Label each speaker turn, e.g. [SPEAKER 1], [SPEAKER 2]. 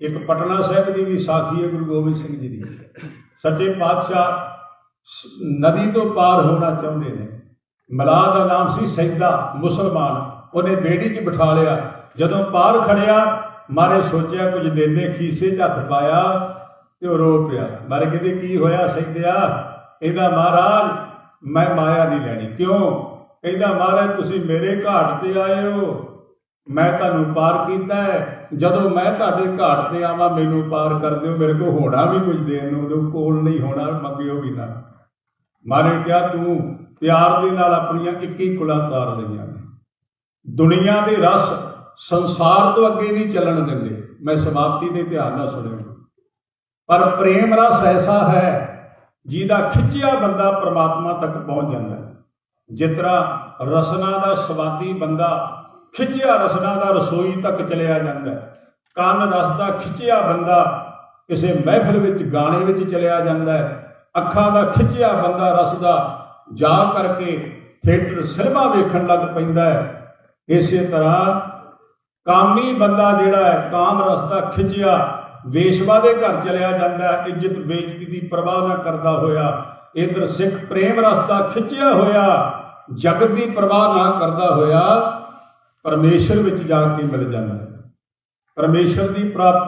[SPEAKER 1] ਇੱਕ ਪਟਨਾ ਸਾਹਿਬ ਦੀ ਵੀ ਸਾਖੀ ਹੈ ਗੁਰੂ ਗੋਬਿੰਦ ਸਿੰਘ ਜੀ ਦੀ। ਸੱਚੇ ਪਾਤਸ਼ਾਹ ਨਦੀ ਤੋਂ ਪਾਰ ਹੋਣਾ ਚਾਹੁੰਦੇ ਨੇ। ਮਲਾਹ ਦਾ ਨਾਮ ਸੀ ਸੈਦਾ, ਮੁਸਲਮਾਨ। ਉਹਨੇ ਬੇੜੀ 'ਚ ਬਿਠਾ ਲਿਆ। ਜਦੋਂ ਪਾਰ ਖੜਿਆ, ਮਾਰੇ ਸੋਚਿਆ ਕੁਝ ਦੇਨੇ, ਖੀਸੇ 'ਚ ਹੱਥ ਪਾਇਆ ਤੇ ਉਹ ਰੋ ਪਿਆ। ਮਾਰੇ ਕਹਿੰਦੇ, ਕੀ ਹੋਇਆ ਸੈਦਿਆ ਇਹਦਾ ਮਹਾਰਾਜ, ਮੈਂ ਮਾਇਆ ਨਹੀਂ ਲੈਣੀ। ਕਿਉਂ? ਕਹਿੰਦਾ ਮਹਾਰਾਜ, ਤੁਸੀਂ ਮੇਰੇ ਘਾਟ ਤੇ ਆਏ ਹੋ। ਮੈਂ ਤੁਹਾਨੂੰ ਪਾਰ ਕੀਤਾ ਹੈ। ਜਦੋਂ ਮੈਂ ਤੁਹਾਡੇ ਘਾਟ ਤੇ ਆਵਾਂ, ਮੈਨੂੰ ਪਾਰ ਕਰ ਦਿਓ। ਮੇਰੇ ਕੋਲ ਹੋਣਾ ਵੀ ਕੁਝ ਦੇਣ ਨੂੰ, ਉਹਦੇ ਕੋਲ ਨਹੀਂ ਹੋਣਾ, ਮੰਗਿਓ ਵੀ ਨਾ। ਮਾਰੇ ਕਿਹਾ, ਤੂੰ ਪਿਆਰ ਦੇ ਨਾਲ ਆਪਣੀਆਂ 21 ਕੁਲਾਂ ਤਾਰ ਲਈਆਂ ਦੁਨੀਆ ਦੇ ਰਸ ਸੰਸਾਰ ਤੋਂ ਅੱਗੇ ਨਹੀਂ ਚੱਲਣ ਦਿੰਦੇ। ਮੈਂ ਸਮਾਪਤੀ ਦੇ ਧਿਆਨ ਨਾਲ ਸੁਣਿਓ ਪਰ ਪ੍ਰੇਮ ਰਸ ਐਸਾ ਹੈ, ਜਿਹਦਾ ਖਿੱਚਿਆ ਬੰਦਾ ਪ੍ਰਮਾਤਮਾ ਤੱਕ ਪਹੁੰਚ ਜਾਂਦਾ ਜਿਸ ਤਰ੍ਹਾਂ ਰਸਨਾ ਦਾ ਸਵਾਦੀ ਬੰਦਾ ਖਿੱਚਿਆ ਰਸਨਾ ਦਾ ਰਸੋਈ ਤੱਕ ਚਲਿਆ ਜਾਂਦਾ ਕੰਨ ਰਸ ਖਿੱਚਿਆ ਬੰਦਾ ਕਿਸੇ ਮਹਿਫਲ ਵਿੱਚ, ਗਾਣੇ ਵਿੱਚ ਚਲਿਆ ਜਾਂਦਾ ਅੱਖਾਂ ਦਾ ਖਿੱਚਿਆ ਬੰਦਾ ਰਸਦਾ ਜਾ ਕਰਕੇ ਥੀਏਟਰ, ਸਿਨੇਮਾ ਵੇਖਣ ਲੱਗ ਪੈਂਦਾ ਹੈ। ਇਸੇ ਤਰ੍ਹਾਂ ਕਾਮੀ ਬੰਦਾ ਜਿਹੜਾ ਹੈ, ਕਾਮ ਰਸ ਖਿੱਚਿਆ ਵੇਸ਼ਵਾ ਦੇ ਘਰ ਚਲਿਆ ਜਾਂਦਾ ਹੈ। ਇੱਜ਼ਤ, ਬੇਇੱਜ਼ਤੀ ਦੀ ਪਰਵਾਹ ਨਾ ਕਰਦਾ ਹੋਇਆ, ਇਧਰ ਸਿੱਖ ਪ੍ਰੇਮ ਰਸ ਖਿੱਚਿਆ ਹੋਇਆ, ਜਗਤ ਦੀ ਪਰਵਾਹ ਨਾ ਕਰਦਾ ਹੋਇਆ ਪਰਮੇਸ਼ਰ ਵਿੱਚ ਜਾ ਕੇ ਮਿਲ ਜਾਂਦਾ ਹੈ। ਪਰਮੇਸ਼ਰ ਦੀ ਪ੍ਰਾਪਤੀ